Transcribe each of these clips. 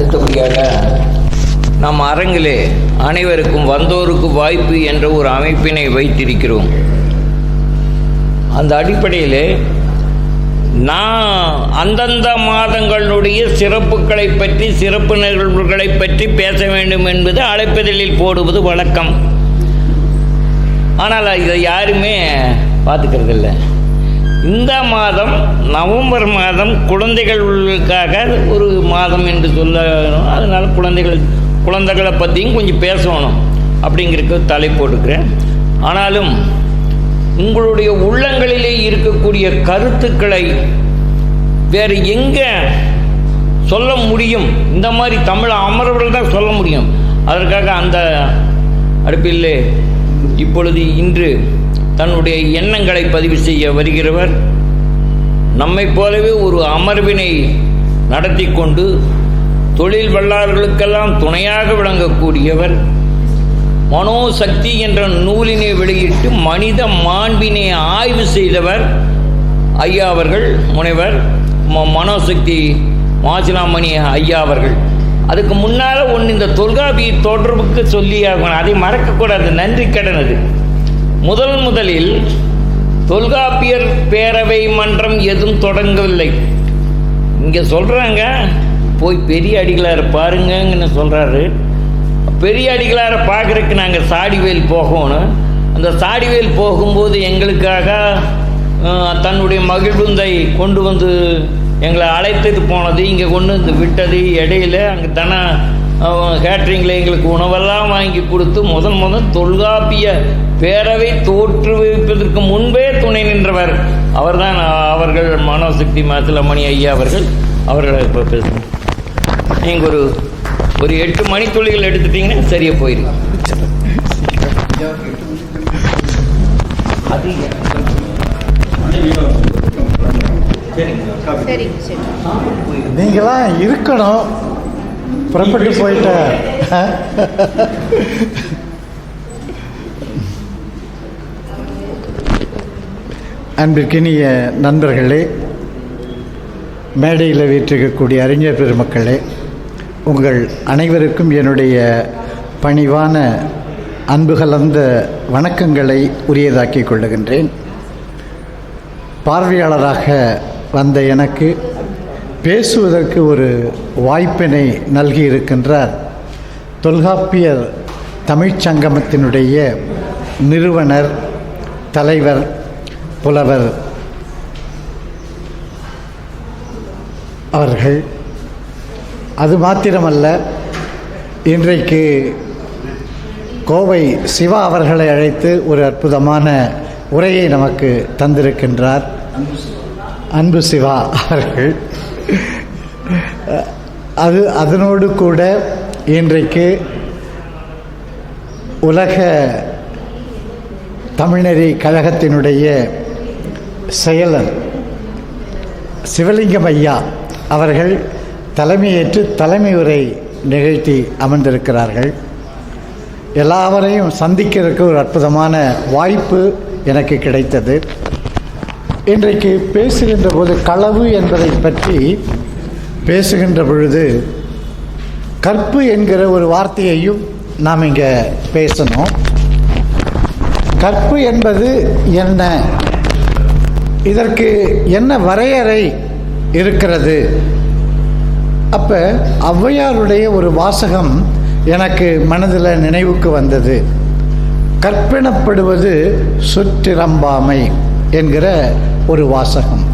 அடுத்தபடியாக நம் அரங்கிலே அனைவருக்கும் வந்தோருக்கு வாய்ப்பு என்ற ஒரு அமைப்பினை வைத்திருக்கிறோம். அந்த அடிப்படையிலே நான் அந்தந்த மாதங்களுடைய சிறப்புகளை பற்றி சிறப்பு நிகழ்வுகளை பற்றி பேச வேண்டும் என்பது அழைப்பதழில் போடுவது வழக்கம். ஆனால் இதை யாருமே பார்த்துக்கிறது இல்லை இந்த மாதம் நவம்பர் மாதம் குழந்தைகளுக்காக ஒரு மாதம் என்று சொல்ல அதனால் குழந்தைகள் குழந்தைகளை பற்றியும் கொஞ்சம் பேசணும் அப்படிங்கிறக்கு தலை போட்டுக்கிறேன். ஆனாலும் உங்களுடைய உள்ளங்களிலே இருக்கக்கூடிய கருத்துக்களை வேறு எங்கே சொல்ல முடியும்? இந்த மாதிரி தமிழ் அமர்வுகள் தான் சொல்ல முடியும். அதற்காக அந்த அடுப்பில் இப்பொழுது இன்று தன்னுடைய எண்ணங்களை பதிவு செய்ய வருகிறவர். நம்மை போலவே ஒரு அமர்வினை நடத்தி கொண்டு தொழில் வல்லாளர்களுக்கெல்லாம் துணையாக விளங்கக்கூடியவர். மனோசக்தி என்ற நூலினை வெளியிட்டு மனித மாண்பினை ஆய்வு செய்தவர் ஐயா அவர்கள் முனைவர் ம- மனோசக்தி மாசிலாமணி ஐயா அவர்கள். அதுக்கு முன்னால் ஒன்று இந்த தொல்காப்பிய தொடர்புக்கு சொல்லி ஆகணும். அதை மறக்கக்கூடாது. நன்றி கடன் அது. முதல் முதலில் தொல்காப்பியர் பேரவை மன்றம் எதுவும் தொடங்கவில்லை. இங்கே சொல்கிறாங்க போய் பெரிய அடிகளார் பாருங்கன்னு சொல்கிறாரு பெரிய அடிகளாரை பார்க்குறக்கு நாங்கள் சாடிவேல் போகணும். அந்த சாடிவேல் போகும்போது எங்களுக்காக தன்னுடைய மகிழ்வுந்தை கொண்டு வந்து எங்களை அழைத்துட்டு போனது இங்கே கொண்டு வந்து விட்டது. இடையில அங்கே தானே கேட்ரிங்கில் எங்களுக்கு உணவெல்லாம் வாங்கி கொடுத்து முதன் முதல் தொல்காப்பிய பேரவை தோற்றுவிப்பதற்கு முன்பே துணை நின்றவர். அவர்தான் அவர்கள் மனோசக்தி மாசிலமணி ஐயா அவர்கள். அவர்களை இப்போ பேசுகிறேன் நீங்கள் ஒரு ஒரு எட்டு மணித்துளிகள் எடுத்துட்டீங்கன்னா சரியா போயிடும் அது சரிங்க சரி. நீங்களாம் இருக்கணும். புறப்பட்டு போயிட்ட. அன்பிற்கினிய நண்பர்களே மேடையில் வீற்றிருக்கக்கூடிய அறிஞர் பெருமக்களே உங்கள் அனைவருக்கும் என்னுடைய பணிவான அன்பு கலந்த வணக்கங்களை உரியதாக்கிக் கொள்ளுகின்றேன். பார்வையாளராக வந்த எனக்கு பேசுவதற்கு ஒரு வாய்ப்பினை நல்கியிருக்கின்றார். தொல்காப்பியர் தமிழ்ச் சங்கமத்தினுடைய நிறுவனர் தலைவர் புலவர் அவர்கள். அது மாத்திரமல்ல இன்றைக்கு கோவை சிவா அவர்களை அழைத்து ஒரு அற்புதமான உரையை நமக்கு தந்திருக்கின்றார். அன்பு சிவா அவர்கள். அது அதனோடு கூட இன்றைக்கு உலக தமிழ்நெறி கழகத்தினுடைய செயலர் சிவலிங்கம் ஐயா அவர்கள் தலைமையேற்று தலைமை உரை நிகழ்த்தி அமர்ந்திருக்கிறார்கள். எல்லாவரையும் சந்திக்கிறதுக்கு ஒரு அற்புதமான வாய்ப்பு எனக்கு கிடைத்தது. இன்றைக்கு பேசுகின்ற போது களவு என்பதை பற்றி பேசுகின்ற பொழுது கற்பு என்கிற ஒரு வார்த்தையையும் நாம் இங்கே பேசணும். கற்பு என்பது என்ன? இதற்கு என்ன வரையறை இருக்கிறது? அப்போ ஔவையாருடைய ஒரு வாசகம் எனக்கு மனதில் நினைவுக்கு வந்தது. கற்பனப்படுவது சுற்றிரம்பாமை என்கிற ஒரு வாசகம்.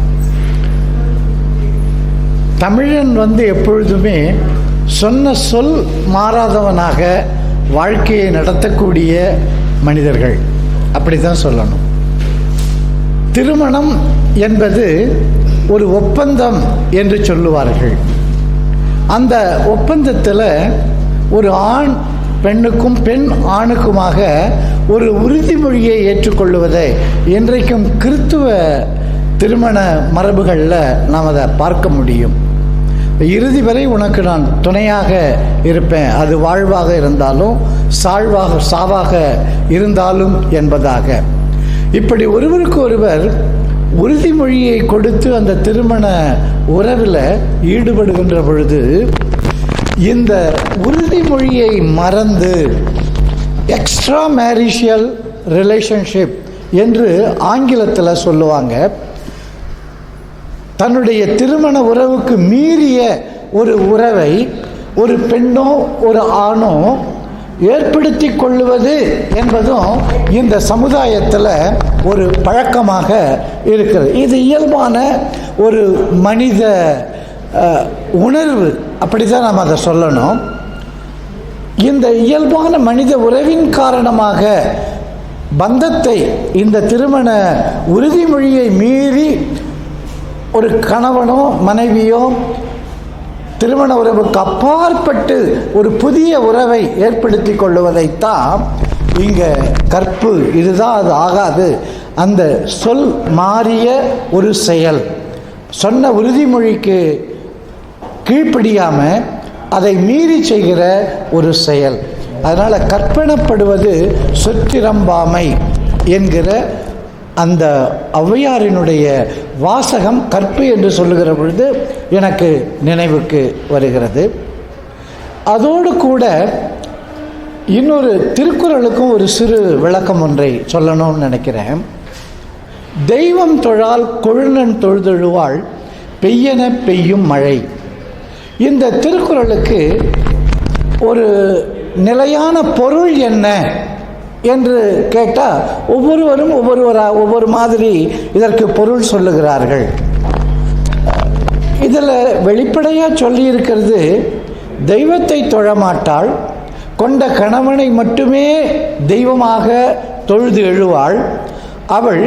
தமிழன் வந்து எப்பொழுதுமே சொன்ன சொல் மாறாதவனாக வாழ்க்கையை நடத்தக்கூடிய மனிதர்கள். அப்படி தான் சொல்லணும். திருமணம் என்பது ஒரு ஒப்பந்தம் என்று சொல்லுவார்கள். அந்த ஒப்பந்தத்தில் ஒரு ஆண் பெண்ணுக்கும் பெண் ஆணுக்குமாக ஒரு உறுதிமொழியை ஏற்றுக்கொள்வதை இன்றைக்கும் கிறித்துவ திருமண மரபுகளில் நாம் அதை பார்க்க முடியும். இறுதி வரை உனக்கு நான் துணையாக இருப்பேன். அது வாழ்வாக இருந்தாலும் சாழ்வாக சாவாக இருந்தாலும் என்பதாக. இப்படி ஒருவருக்கு ஒருவர் உறுதிமொழியை கொடுத்து அந்த திருமண உறவில் ஈடுபடுகின்ற பொழுது இந்த உறுதிமொழியை மறந்து எக்ஸ்ட்ரா மேரிஷியல் ரிலேஷன்ஷிப் என்று ஆங்கிலத்தில் சொல்லுவாங்க. தன்னுடைய திருமண உறவுக்கு மீறிய ஒரு உறவை ஒரு பெண்ணோ ஒரு ஆணோ ஏற்படுத்தி கொள்ளுவது என்பதும் இந்த சமுதாயத்தில் ஒரு பழக்கமாக இருக்கிறது. இது இயல்பான ஒரு மனித உணர்வு. அப்படி தான் நாம் அதை சொல்லணும். இந்த இயல்பான மனித உறவின் காரணமாக பந்தத்தை இந்த திருமண உறுதிமொழியை மீறி ஒரு கணவனோ மனைவியோ திருமண உறவுக்கு அப்பாற்பட்டு ஒரு புதிய உறவை ஏற்படுத்தி கொள்ளுவதைத்தான் இங்கே கற்பு. இதுதான் அது ஆகாது. அந்த சொல் மாறிய ஒரு செயல். சொன்ன உறுதிமொழிக்கு கீழ்ப்படியாமல் அதை மீறி செய்கிற ஒரு செயல். அதனால் கற்பனப்படுவது சொத்திரம்பாமை என்கிற அந்த ஔவையாரினுடைய வாசகம் கற்பு என்று சொல்லுகிற பொழுது எனக்கு நினைவுக்கு வருகிறது. அதோடு கூட இன்னொரு திருக்குறளுக்கும் ஒரு சிறு விளக்கம் ஒன்றை சொல்லணும்னு நினைக்கிறேன். தெய்வம் தொழால் கொழுநன் தொழுதழுவாள் பெய்யென பெய்யும் மழை. இந்த திருக்குறளுக்கு ஒரு நிலையான பொருள் என்ன? என்று கேட்டால் ஒவ்வொருவரும் ஒவ்வொருவராக ஒவ்வொரு மாதிரி இதற்கு பொருள் சொல்லுகிறார்கள். இதில் வெளிப்படையாக சொல்லியிருக்கிறது தெய்வத்தை தொழமாட்டாள் கொண்ட கணவனை மட்டுமே தெய்வமாக தொழுது எழுவாள் அவள்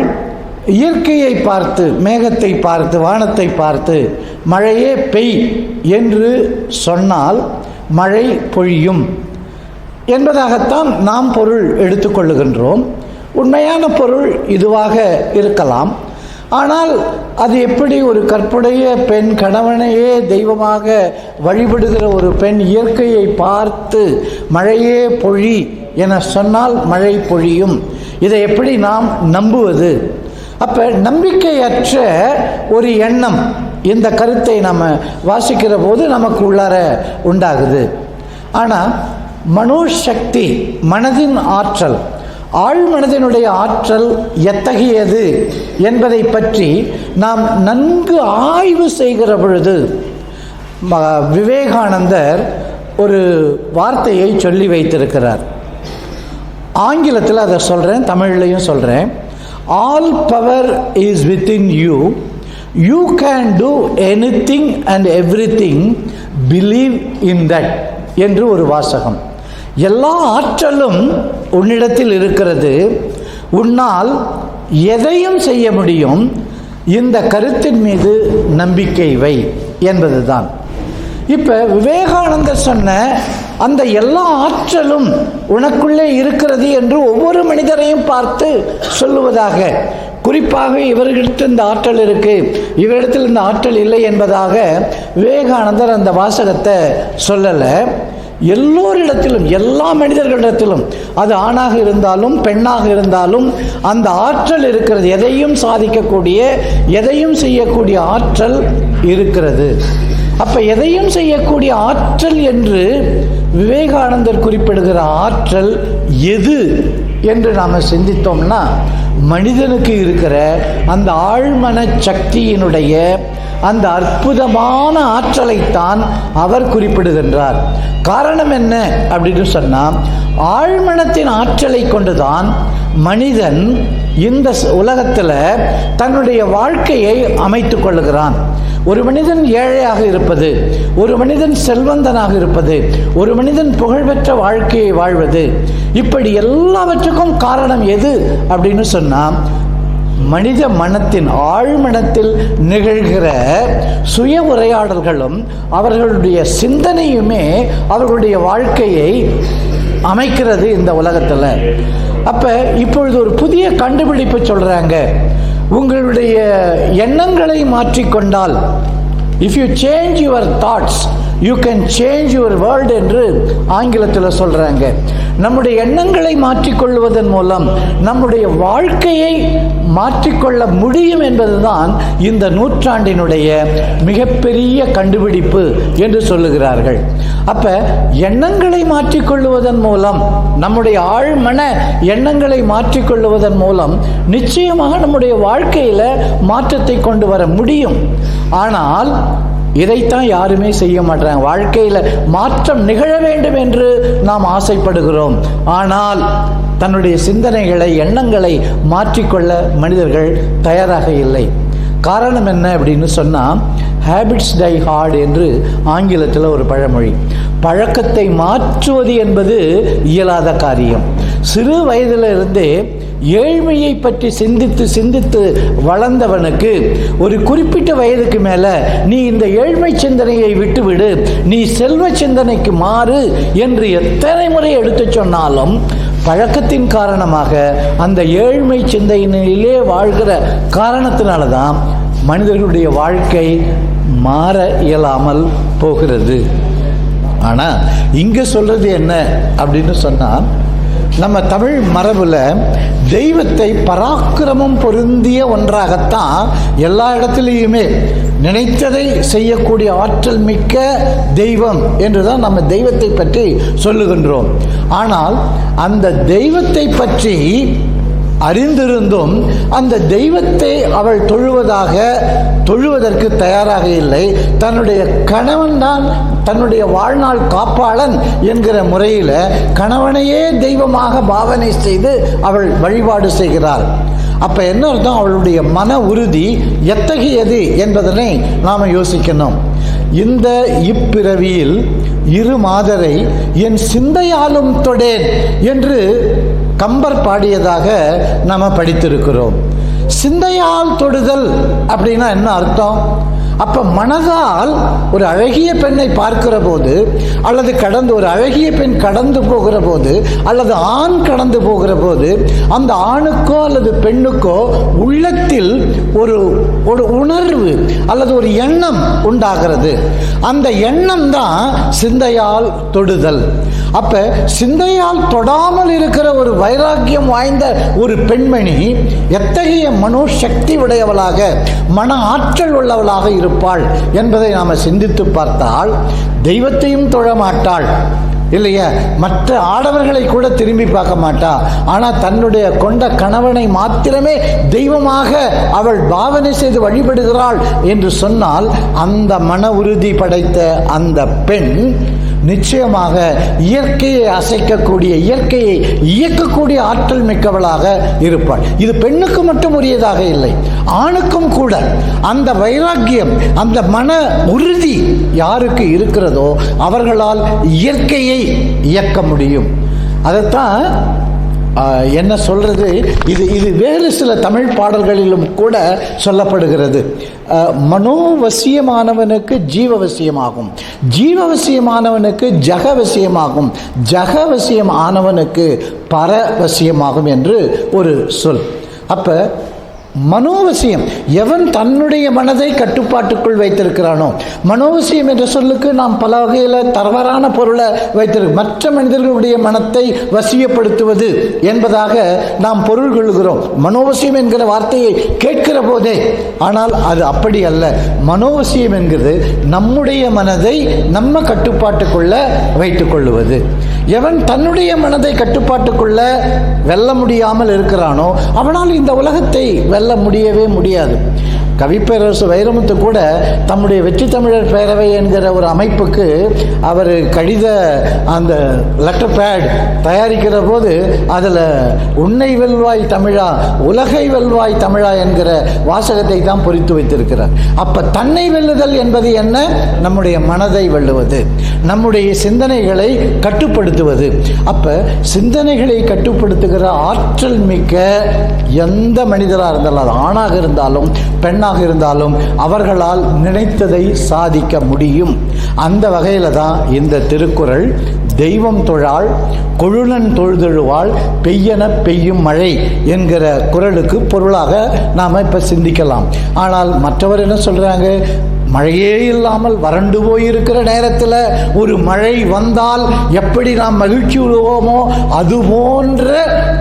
இயற்கையை பார்த்து மேகத்தை பார்த்து வானத்தை பார்த்து மழையே பெய் என்று சொன்னால் மழை பொழியும். என்பதாகத்தான் நாம் பொருள் எடுத்துக்கொள்ளுகின்றோம். உண்மையான பொருள் இதுவாக இருக்கலாம். ஆனால் அது எப்படி ஒரு கற்புடைய பெண் கணவனையே தெய்வமாக வழிபடுகிற ஒரு பெண் இயற்கையை பார்த்து மழையே பொழி என சொன்னால் மழை பொழியும். இதை எப்படி நாம் நம்புவது? அப்போ நம்பிக்கையற்ற ஒரு எண்ணம் இந்த கருத்தை நம்ம வாசிக்கிற போது நமக்கு உள்ளார உண்டாகுது. ஆனால் மனோசக்தி மனதின் ஆற்றல். ஆழ்மனதினுடைய ஆற்றல் எத்தகையது என்பதை பற்றி நாம் நன்கு ஆய்வு செய்கிற பொழுது ம- விவேகானந்தர் ஒரு வார்த்தையை சொல்லி வைத்திருக்கிறார். ஆங்கிலத்தில் அதை சொல்கிறேன் தமிழ்லையும் சொல்கிறேன் all power is within you you can do anything and everything believe in that என்று ஒரு வாசகம். எல்லா ஆற்றலும் உன்னிடத்தில் இருக்கிறது. உன்னால் எதையும் செய்ய முடியும். இந்த கருத்தின் மீது நம்பிக்கை வை என்பதுதான். இப்போ விவேகானந்தர் சொன்ன அந்த எல்லா ஆற்றலும் உனக்குள்ளே இருக்கிறது என்று ஒவ்வொரு மனிதரையும் பார்த்து சொல்லுவதாக. குறிப்பாக இவர்களிடத்தில் இந்த ஆற்றல் இருக்கு. இவரிடத்தில் இந்த ஆற்றல் இல்லை என்பதாக விவேகானந்தர் அந்த வாசகத்தை சொல்லலை. எல்லோரிடத்திலும் எல்லா மனிதர்களிடத்திலும் அது ஆணாக இருந்தாலும் பெண்ணாக இருந்தாலும் அந்த ஆற்றல் இருக்கிறது. எதையும் சாதிக்கக்கூடிய எதையும் செய்யக்கூடிய ஆற்றல் இருக்கிறது. அப்போ எதையும் செய்யக்கூடிய ஆற்றல் என்று விவேகானந்தர் குறிப்பிடுகிற ஆற்றல் எது என்று நாம் சிந்தித்தோம்னா மனிதனுக்கு இருக்கிற அந்த ஆழ்மன சக்தியினுடைய அந்த அற்புதமான ஆற்றலைத்தான் அவர் குறிப்பிடுகின்றார். காரணம் என்ன அப்படின்னு சொன்னால் ஆழ்மனத்தின் ஆற்றலை கொண்டுதான் மனிதன் இந்த உலகத்தில் தன்னுடைய வாழ்க்கையை அமைத்து கொள்ளுகிறான். ஒரு மனிதன் ஏழையாக இருப்பது ஒரு மனிதன் செல்வந்தனாக இருப்பது ஒரு மனிதன் புகழ்பெற்ற வாழ்க்கையை வாழ்வது இப்படி எல்லாவற்றுக்கும் காரணம் எது அப்படின்னு சொன்னால் மனித மனத்தின் ஆழ்மனத்தில் நிகழ்கிற சுய உரையாடல்களும் அவர்களுடைய சிந்தனையுமே அவர்களுடைய வாழ்க்கையை அமைக்கிறது இந்த உலகத்தில். அப்போ இப்பொழுது ஒரு புதிய கண்டுபிடிப்பு சொல்கிறாங்க உங்களுடைய எண்ணங்களை மாற்றிக்கொண்டால் if you change your thoughts you can change your world என்று ஆங்கிலத்தில் சொல்கிறாங்க நம்முடைய எண்ணங்களை மாற்றிக்கொள்வதன் மூலம் நம்முடைய வாழ்க்கையை மாற்றிக்கொள்ள முடியும் என்பதுதான் இந்த நூற்றாண்டினுடைய மிகப்பெரிய கண்டுபிடிப்பு என்று சொல்லுகிறார்கள். அப்போ எண்ணங்களை மாற்றிக்கொள்வதன் மூலம் நம்முடைய ஆழ்மன எண்ணங்களை மாற்றிக்கொள்வதன் மூலம் நிச்சயமாக நம்முடைய வாழ்க்கையில் மாற்றத்தை கொண்டு வர முடியும். ஆனால் இதைத்தான் யாருமே செய்ய மாட்டாங்க வாழ்க்கையில் மாற்றம் நிகழ வேண்டும் என்று நாம் ஆசைப்படுகிறோம். ஆனால் தன்னுடைய சிந்தனைகளை எண்ணங்களை மாற்றிக்கொள்ள மனிதர்கள் தயாராக இல்லை. காரணம் என்ன அப்படின்னு சொன்னால் ஹேபிட்ஸ் டை ஹார்ட் என்று ஆங்கிலத்தில் ஒரு பழமொழி. பழக்கத்தை மாற்றுவது என்பது இயலாத காரியம். சிறு வயதிலிருந்தே ஏழ்மையை பற்றி சிந்தித்து சிந்தித்து வளர்ந்தவனுக்கு ஒரு குறிப்பிட்ட வயதுக்கு மேலே நீ இந்த ஏழ்மை சிந்தனையை விட்டுவிடு. நீ செல்வ சிந்தனைக்கு மாறு என்று எத்தனை முறை எடுத்துச் சொன்னாலும் பழக்கத்தின் காரணமாக அந்த ஏழ்மை சிந்தையினிலே வாழ்கிற காரணத்தினால தான் மனிதர்களுடைய வாழ்க்கை மாற இயலாமல் போகிறது. ஆனால் இங்கே சொல்றது என்ன அப்படின்னு சொன்னால் நம்ம தமிழ் மரபில் தெய்வத்தை பராக்கிரமம் பொருந்திய ஒன்றாகத்தான் எல்லா இடத்துலையுமே நினைத்ததை செய்யக்கூடிய ஆற்றல் மிக்க தெய்வம் என்று தான் நம்ம தெய்வத்தை பற்றி சொல்லுகின்றோம். ஆனால் அந்த தெய்வத்தை பற்றி அறிந்திருந்தும் அந்த தெய்வத்தை அவள் தொழுவதாக தொழுவதற்கு தயாராக இல்லை. தன்னுடைய கணவன் தான் தன்னுடைய வாழ்நாள் காப்பாளன் என்கிற முறையில் கணவனையே தெய்வமாக பாவனை செய்து அவள் வழிபாடு செய்கிறாள். அப்ப என்ன அர்த்தம்? அவளுடைய மன உறுதி எத்தகையது என்பதனை நாம் யோசிக்கணும். இந்த இப்பிறவியில் இரு மாதரை என் சிந்தையாலும் தொடேன் என்று கம்பர் பாடியதாக நாம் படித்திருக்கிறோம். சிந்தையால் தொடுதல் அப்படின்னா என்ன அர்த்தம்? அப்ப மனதால் ஒரு அழகிய பெண்ணை பார்க்கிற போது அல்லது கடந்து ஒரு அழகிய பெண் கடந்து போகிற போது அல்லது ஆண் கடந்து போகிற போது அந்த ஆணுக்கோ அல்லது பெண்ணுக்கோ உள்ளத்தில் ஒரு ஒரு உணர்வு அல்லது ஒரு எண்ணம் உண்டாகிறது. அந்த எண்ணம் தான் சிந்தையால் தொடுதல். அப்ப சிந்தையால் தொடாமல் இருக்கிற ஒரு வைராக்கியம் வாய்ந்த ஒரு பெண்மணி எத்தகைய மனோசக்தி உடையவளாக மன ஆற்றல் உள்ளவளாக இருப்பாள் என்பதை நாம் சிந்தித்து பார்த்தால் தெய்வத்தையும் தொழ மாட்டாள். இல்லையா? மற்ற ஆடவர்களை கூட திரும்பி பார்க்க மாட்டா. ஆனால் தன்னுடைய கொண்ட கணவனை மாத்திரமே தெய்வமாக அவள் பாவனை செய்து வழிபடுகிறாள் என்று சொன்னால் அந்த மன உறுதி படைத்த அந்த பெண் நிச்சயமாக இயற்கையை அசைக்கக்கூடிய இயற்கையை இயக்கக்கூடிய ஆற்றல் மிக்கவளாக இருப்பாள். இது பெண்ணுக்கு மட்டும் உரியதாக இல்லை ஆணுக்கும் கூட. அந்த வைராக்கியம் அந்த மன உறுதி யாருக்கு இருக்கிறதோ அவர்களால் இயற்கையை இயக்க முடியும். அதைத்தான் என்ன சொல்றது? இது இது வேறு சில தமிழ் பாடல்களிலும் கூட சொல்லப்படுகிறது. மனோவசியமானவனுக்கு ஜீவவசியமாகும். ஜீவவசியமானவனுக்கு ஜகவசியமாகும். ஜகவசியம் ஆனவனுக்கு பரவசியமாகும் என்று ஒரு சொல். அப்போ மனோவசியம். எவன் தன்னுடைய மனதை கட்டுப்பாட்டுக்குள் வைத்திருக்கிறானோ மனோவசியம் என்ற சொல்லுக்கு நாம் பல வகையில் தரவரான பொருளை வைத்திருக்க மற்ற மனிதர்களுடைய மனத்தை வசியப்படுத்துவது என்பதாக நாம் பொருள் கொள்கிறோம். மனோவசியம் என்கிற வார்த்தையை கேட்கிற போதே ஆனால் அது அப்படி அல்ல. மனோவசியம் என்கிறது நம்முடைய மனதை நம்ம கட்டுப்பாட்டுக்குள்ள வைத்துக் கொள்ளுவது. எவன் தன்னுடைய மனதை கட்டுப்பாட்டுக்குள்ள வெல்ல முடியாமல் இருக்கிறானோ அவனால் இந்த உலகத்தை வெல்ல முடியவே முடியாது. கவிப்பேரரசு வைரமுத்து கூட தம்முடைய வெற்றி தமிழர் பேரவை என்கிற ஒரு அமைப்புக்கு அவர் கடித அந்த லெட்டர் பேட் தயாரிக்கிற போது அதில் உன்னை வெல்வாய் தமிழா உலகை வெல்வாய் தமிழா என்கிற வாசகத்தை தான் பொறித்து வைத்திருக்கிறார். அப்போ தன்னை வெல்லுதல் என்பது என்ன? நம்முடைய மனதை வெல்லுவது. நம்முடைய சிந்தனைகளை கட்டுப்படுத்துவது. அப்போ சிந்தனைகளை கட்டுப்படுத்துகிற ஆற்றல் மிக்க எந்த மனிதராக இருந்தாலும் அது ஆணாக இருந்தாலும் பெண்ணாக இருந்தாலும் அவர்களால் நினைத்ததை சாதிக்க முடியும். அந்த வகையில் தான் இந்த திருக்குறள் தெய்வம் தொழாள் கொழுநன் தொழுதெழுவாள் பெய்யன பெய்யும் மழை என்கிற குறளுக்கு பொருளாக நாம் இப்போ சிந்திக்கலாம். ஆனால் மற்றவர் என்ன சொல்கிறாங்க மழையே இல்லாமல் வறண்டு போயிருக்கிற நேரத்தில் ஒரு மழை வந்தால் எப்படி நாம் மகிழ்ச்சி உருவோமோ அது போன்ற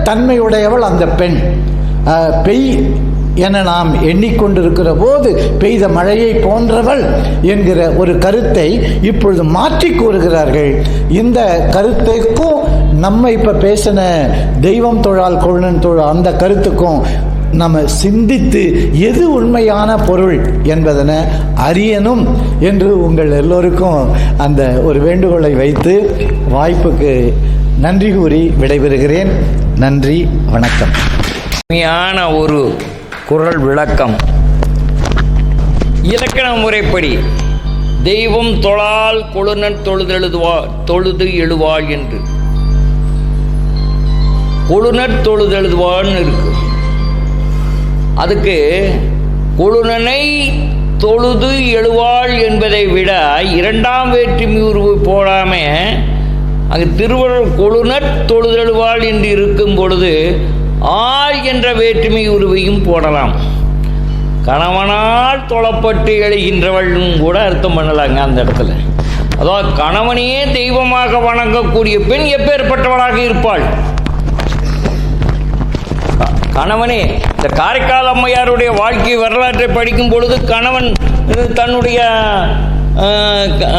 தன்மையுடையவள் அந்த பெண். பெய் என நாம் எண்ணிக்கொண்டிருக்கிற போது பெய்த மழையை போன்றவள் என்கிற ஒரு கருத்தை இப்பொழுது மாற்றி கூறுகிறார்கள். இந்த கருத்துக்கும் நம்ம இப்ப பேசின தெய்வம் தொழால் கொழுநன் தொழால் அந்த கருத்துக்கும் நம்ம சிந்தித்து எது உண்மையான பொருள் என்பதனை அறியணும் என்று உங்கள் எல்லோருக்கும் அந்த ஒரு வேண்டுகோளை வைத்து வாய்ப்புக்கு நன்றி கூறி விடைபெறுகிறேன். நன்றி வணக்கம். உண்மையான ஒரு குரல் விளக்கம். இலக்கண முறைப்படி தெய்வம் தொழால் கொழுநன் தொழுதெழுதுவா தொழுது எழுவாள் என்று. கொழுநர் தொழுதெழுதுவான்னு இருக்கு. அதுக்கு கொழுநனை தொழுது எழுவாள் என்பதை விட இரண்டாம் வேற்றுமை உருவு போடாம அங்கு திருவள்ளுவர் கொழுநர் தொழுதெழுவாள் என்று இருக்கும் பொழுது ஆ கணவனால் என்ற வேற்றுமை உருவையும் போடலாம். கணவனால் தொழப்பட்டு எழுகின்றவள்னு கூட அர்த்தம் பண்ணலாங்க அந்த இடத்துல. அதாவது கணவனையே தெய்வமாக வணங்கக்கூடிய பெண் எப்பேற்பட்டவளாக இருப்பாள்? கணவனே இந்த காரைக்கால் அம்மையாருடைய வாழ்க்கை வரலாற்றை படிக்கும் பொழுது கணவன் தன்னுடைய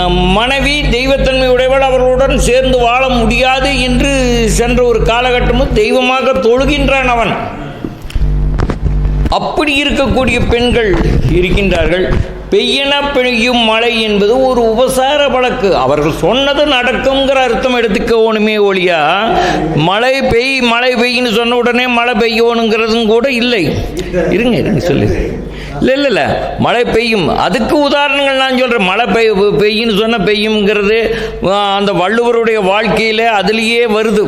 மனைவி தெய்வத்தன்மை உடையவள் அவர்களுடன் சேர்ந்து வாழ முடியாது என்று சென்ற ஒரு காலகட்டமும் தெய்வமாக தொழுகின்றான் அவன். அப்படி இருக்கக்கூடிய பெண்கள் இருக்கின்றார்கள். பெய்யன பெய்யும் மழை என்பது ஒரு உபசார வழக்கு. அவர்கள் சொன்னது நடக்குங்கிற அர்த்தம் எடுத்துக்கோணுமே ஒழியா மழை பெய் மழை பெய்யுன்னு சொன்ன உடனே மழை பெய்யணுங்கிறதும் கூட இல்லை. இருங்க இருங்க சொல்லு. இல்லை இல்லை இல்லை. மழை பெய்யும். அதுக்கு உதாரணங்கள் நான் சொல்கிறேன் மழை பெய் பெய்யுன்னு சொன்னால் பெய்யுங்கிறது அந்த வள்ளுவருடைய வாழ்க்கையில் அதுலேயே வருது.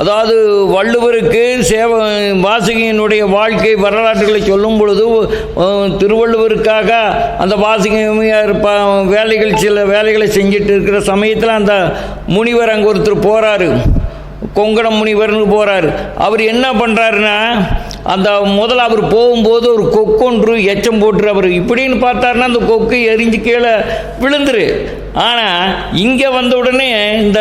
அதாவது வள்ளுவருக்கு சேவ வாசகியினுடைய வாழ்க்கை வரலாற்றுகளை சொல்லும் பொழுது திருவள்ளுவருக்காக அந்த வாசகியார் ப வேலைகள் சில வேலைகளை செஞ்சுட்டு இருக்கிற சமயத்தில் அந்த முனிவர் அங்கே ஒருத்தர் போகிறாரு கொங்கணம் முனிவர்னு போகிறார் அவர் என்ன பண்ணுறாருன்னா அந்த முதல்ல அவர் போகும்போது ஒரு கொக்கொன்று எச்சம் போட்டுரு. அவர் இப்படின்னு பார்த்தாருன்னா அந்த கொக்கு எரிஞ்சு கீழே விழுந்துரு. ஆனால் இங்கே வந்த உடனே இந்த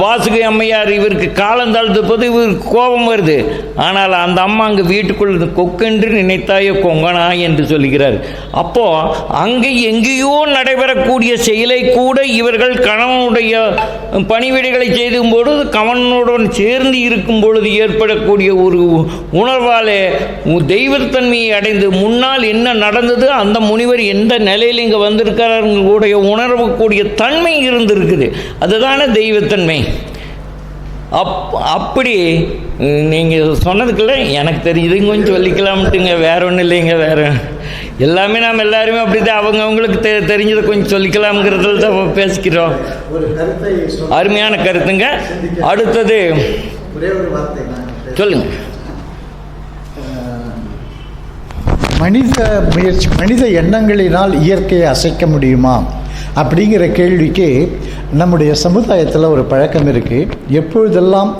வாசுகி அம்மையார் இவருக்கு காலம் போது இவருக்கு கோபம் வருது. ஆனால் அந்த அம்மா அங்கே வீட்டுக்குள் இருந்து கொக்கென்று நினைத்தாய கொங்கனா என்று சொல்லுகிறார். அப்போ அங்கே எங்கேயோ நடைபெறக்கூடிய செயலை கூட இவர்கள் கணவனுடைய பணிவிடைகளை செய்தும்போது கணவனுடன் சேர்ந்து இருக்கும் பொழுது ஏற்படக்கூடிய ஒரு உணர்வாலே தெய்வத்தன்மையை அடைந்து முன்னால் என்ன நடந்தது அந்த முனிவர் எந்த நிலையில் இங்கே வந்திருக்கிறாருடைய உணரக்கூடிய தன்மை இருந்திருக்குது. அதுதானே தெய்வ தெய்வத்தன்மை அப் அப்படி நீங்கள் சொன்னதுக்குள்ள எனக்கு தெரிஞ்சது கொஞ்சம் சொல்லிக்கலாம்ட்டுங்க. வேற ஒன்றும் இல்லைங்க வேற. எல்லாமே நாம் எல்லாருமே அப்படி தான் அவங்க அவங்களுக்கு தெ தெரிஞ்சதை கொஞ்சம் சொல்லிக்கலாம்ங்கிறதுல தான் பேசிக்கிறோம். அருமையான கருத்துங்க. அடுத்தது சொல்லுங்க. மனித முயற்சி மனித எண்ணங்களினால் இயற்கையை அசைக்க முடியுமா? அப்படிங்கிற கேள்விக்கு நம்முடைய சமுதாயத்தில் ஒரு பழக்கம் இருக்குது எப்பொழுதெல்லாம்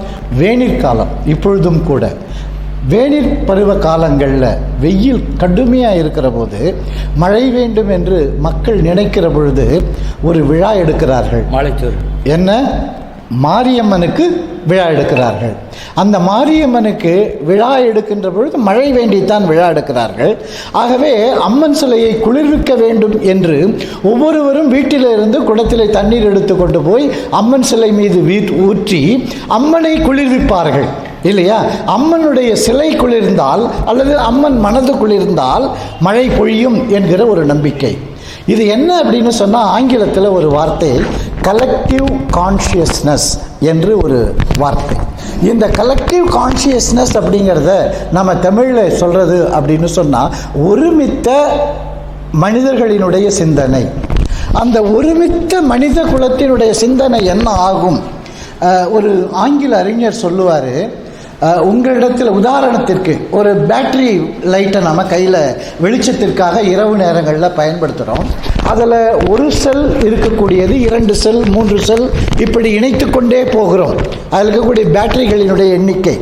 வேநீர் காலம் இப்பொழுதும் கூட வேநீர் பருவ காலங்களில் வெயில் கடுமையாக இருக்கிற போது மழை வேண்டும் என்று மக்கள் நினைக்கிற பொழுது ஒரு விழா எடுக்கிறார்கள். மலைச்சோறு. என்ன? மாரியம்மனுக்கு விழா எடுக்கிறார்கள். அந்த மாரியம்மனுக்கு விழா எடுக்கின்ற பொழுது மழை வேண்டித்தான் விழா எடுக்கிறார்கள். ஆகவே அம்மன் சிலையை குளிர்விக்க வேண்டும் என்று ஒவ்வொருவரும் வீட்டிலிருந்து குடத்திலே தண்ணீர் எடுத்து கொண்டு போய் அம்மன் சிலை மீது வீட் ஊற்றி அம்மனை குளிர்விப்பார்கள். இல்லையா? அம்மனுடைய சிலை குளிர்ந்தால் அல்லது அம்மன் மனது குளிர்ந்தால் மழை பொழியும் என்கிற ஒரு நம்பிக்கை. இது என்ன அப்படின்னு சொன்னால் ஆங்கிலத்தில் ஒரு வார்த்தை கலெக்டிவ் கான்ஷியஸ்னஸ் என்று ஒரு வார்த்தை. இந்த கலெக்டிவ் கான்ஷியஸ்னஸ் அப்படிங்கிறத நம்ம தமிழில் சொல்கிறது அப்படின்னு சொன்னால் ஒருமித்த மனிதர்களினுடைய சிந்தனை. அந்த ஒருமித்த மனித குலத்தினுடைய சிந்தனை என்ன ஆகும்? ஒரு ஆங்கில அறிஞர் சொல்லுவார் உங்களிடத்தில் உதாரணத்திற்கு ஒரு பேட்டரி லைட்டை நம்ம கையில் வெளிச்சத்திற்காக இரவு நேரங்களில் பயன்படுத்துகிறோம் அதில் ஒரு செல் இருக்கக்கூடியது இரண்டு செல் மூன்று செல் இப்படி இணைத்து கொண்டே போகிறோம். அதில் இருக்கக்கூடிய பேட்டரிகளினுடைய எண்ணிக்கை.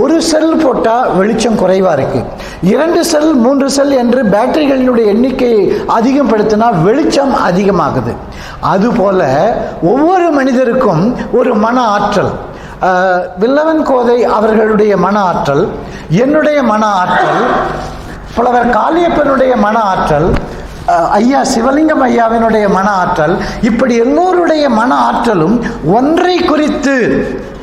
ஒரு செல் போட்டால் வெளிச்சம் குறைவாக இருக்குது இரண்டு செல் மூன்று செல் என்று பேட்டரிகளினுடைய எண்ணிக்கையை அதிகப்படுத்தினா வெளிச்சம் அதிகமாகுது. அதுபோல ஒவ்வொரு மனிதருக்கும் ஒரு மன ஆற்றல். வில்லவன் கோதை அவர்களுடைய மன ஆற்றல் என்னுடைய மன ஆற்றல் புலவர் காளியப்பனுடைய மன ஆற்றல் ஐயா சிவலிங்கம் ஐயாவினுடைய மன ஆற்றல் இப்படி எல்லோருடைய மன ஆற்றலும் ஒன்றை குறித்து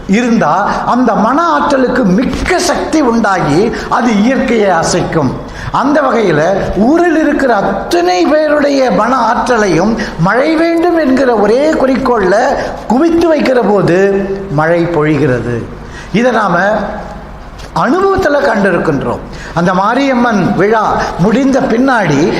இருந்தா அந்த மன ஆற்றலுக்கு மிக்க சக்தி உண்டாகி அது இயற்கையை அசைக்கும். அந்த வகையில் ஊரில் இருக்கிற அத்தனை பேருடைய மன ஆற்றலையும் மழை வேண்டும் என்கிற ஒரே குறிக்கோள்ல குவித்து வைக்கிற போது மழை பொழிகிறது. இதை நாம அனுபவத்தில் கண்டிருக்கின்றோம். அந்த மாரியம்மன் விழா முடிந்த பின்னாடி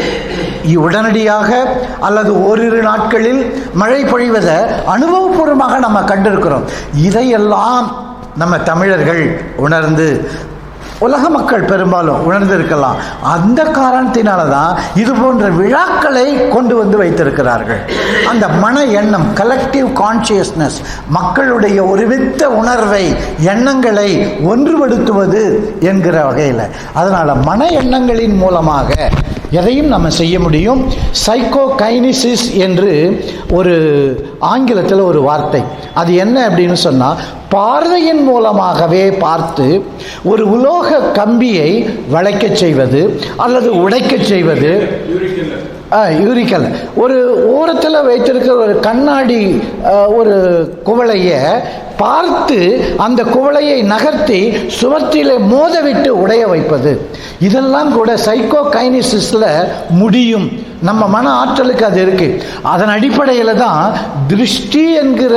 உடனடியாக அல்லது ஓரிரு நாட்களில் மழை பொழிவதை அனுபவபூர்வமாக நம்ம கண்டிருக்கிறோம். இதையெல்லாம் நம்ம தமிழர்கள் உணர்ந்து உலக மக்கள் பெரும்பாலும் உணர்ந்திருக்கலாம். அந்த காரணத்தினால தான் இது போன்ற விழாக்களை கொண்டு வந்து வைத்திருக்கிறார்கள். அந்த மன எண்ணம் கலெக்டிவ் கான்சியஸ்னஸ் மக்களுடைய ஒருமித்த உணர்வை எண்ணங்களை ஒன்றுபடுத்துவது என்கிற வகையில். அதனால் மன எண்ணங்களின் மூலமாக எதையும் நம்ம செய்ய முடியும். சைக்கோ கைனிசிஸ் என்று ஒரு ஆங்கிலத்தில் ஒரு வார்த்தை. அது என்ன அப்படின்னு சொன்னால் பார்வையின் மூலமாகவே பார்த்து ஒரு உலோக கம்பியை வளைக்கச் செய்வது அல்லது உடைக்கச் செய்வது. யூரிக்கல். ஒரு ஓரத்தில் வைத்திருக்கிற ஒரு கண்ணாடி ஒரு குவளையை பார்த்து அந்த குவளையை நகர்த்தி சுவற்றிலே மோதவிட்டு உடைய வைப்பது. இதெல்லாம் கூட சைக்கோ கைனிசிஸில் முடியும். நம்ம மன ஆற்றலுக்கு அது இருக்குது அதன் அடிப்படையில் தான் திருஷ்டி என்கிற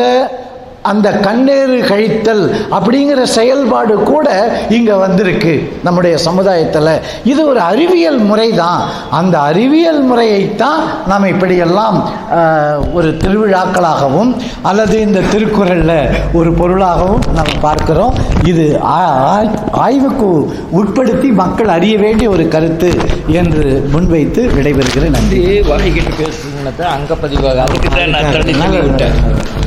அந்த கண்ணேறு கழித்தல் அப்படிங்கிற செயல்பாடு கூட இங்கே வந்திருக்கு நம்முடைய சமுதாயத்தில். இது ஒரு அறிவியல் முறை தான் அந்த அறிவியல் முறையைத்தான் நாம் இப்படியெல்லாம் ஒரு திருவிழாக்களாகவும் அல்லது இந்த திருக்குறளில் ஒரு பொருளாகவும் நம்ம பார்க்கிறோம். இது ஆ- ஆய்- ஆய்வுக்கு உட்படுத்தி மக்கள் அறிய வேண்டிய ஒரு கருத்து என்று முன்வைத்து விடைபெறுகிறேன். நன்றி. வாங்கிட்டு பேசுனதை அங்கே பதிவாக அதுக்கு தான் நான்